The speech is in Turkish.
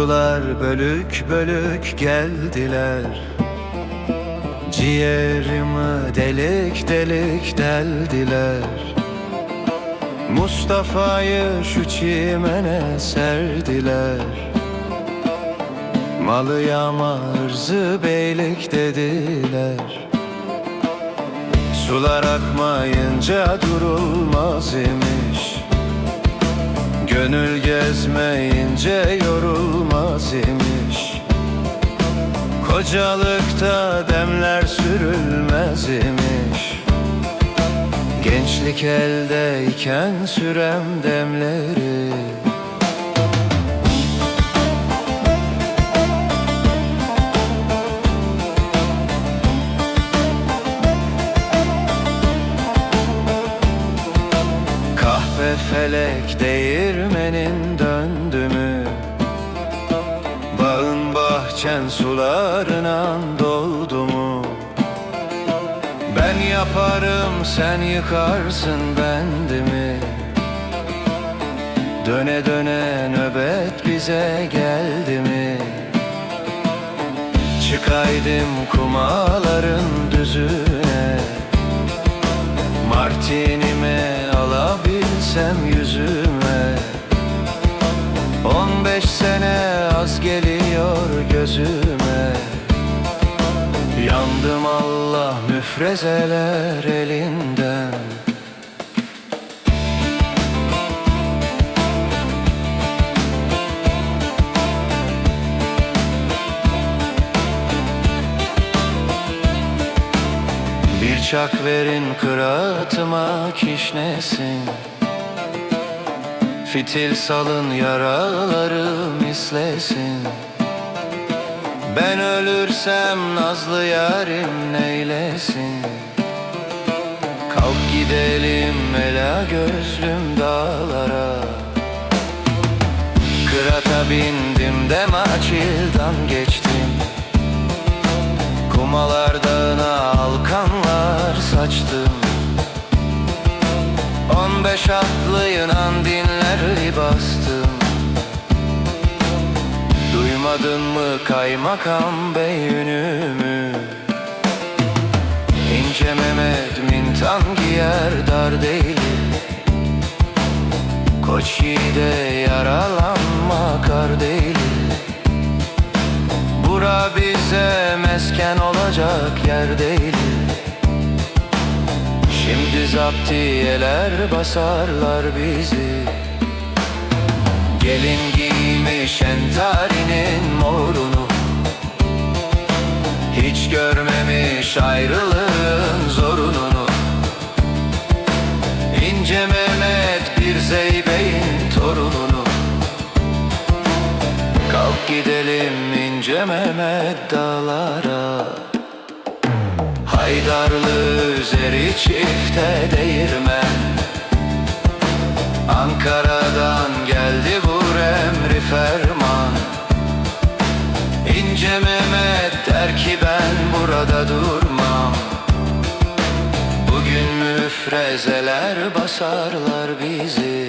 Yolcular bölük bölük geldiler. Ciğerimi delik delik deldiler. Mustafa'yı şu çimene serdiler. Malı yağma hırzı beylik dediler. Sular akmayınca durulmaz imiş. Gönül gezmeyince yorulmaz imiş Kocalıkta demler sürülmez imiş Gençlik eldeyken sürem demleri. Kahpe felek değirmenin döndü Bahçen sularına doldu mu? Ben yaparım sen yıkarsın bendimi Döne döne nöbet bize geldi mi? Çıkaydım kumaların düzüne. Martinime alabilsem yüzüme Beş sene az geliyor gözüme. Yandım Allah müfrezeler elinden. Bir çak verin kıraatıma kişnesin Fitil salın yaraları mislesin Ben ölürsem nazlı yarim neylesin? Kalk gidelim ela gözlüm dağlara. Kırata bindim de maçildan geçtim. Kumalar dağına alkanlar saçtım. On beş atlı Yunan bastım. Duymadın mı kaymakam bey ünümü İnce Mehmet mintan giyer dar değil. Koç yiğide yaralanma kar değil. Bura bize mesken olacak yer değil. Şimdi zaptiyeler basarlar bizi Gelin giymiş entarinin morunu. Hiç görmemiş ayrılığın zorununu. İnce Mehmet bir zeybeğin torununu. Kalk gidelim ince Mehmet dağlara. Haydarlı üzeri çifte değirmen Bugün müfrezeler basarlar bizi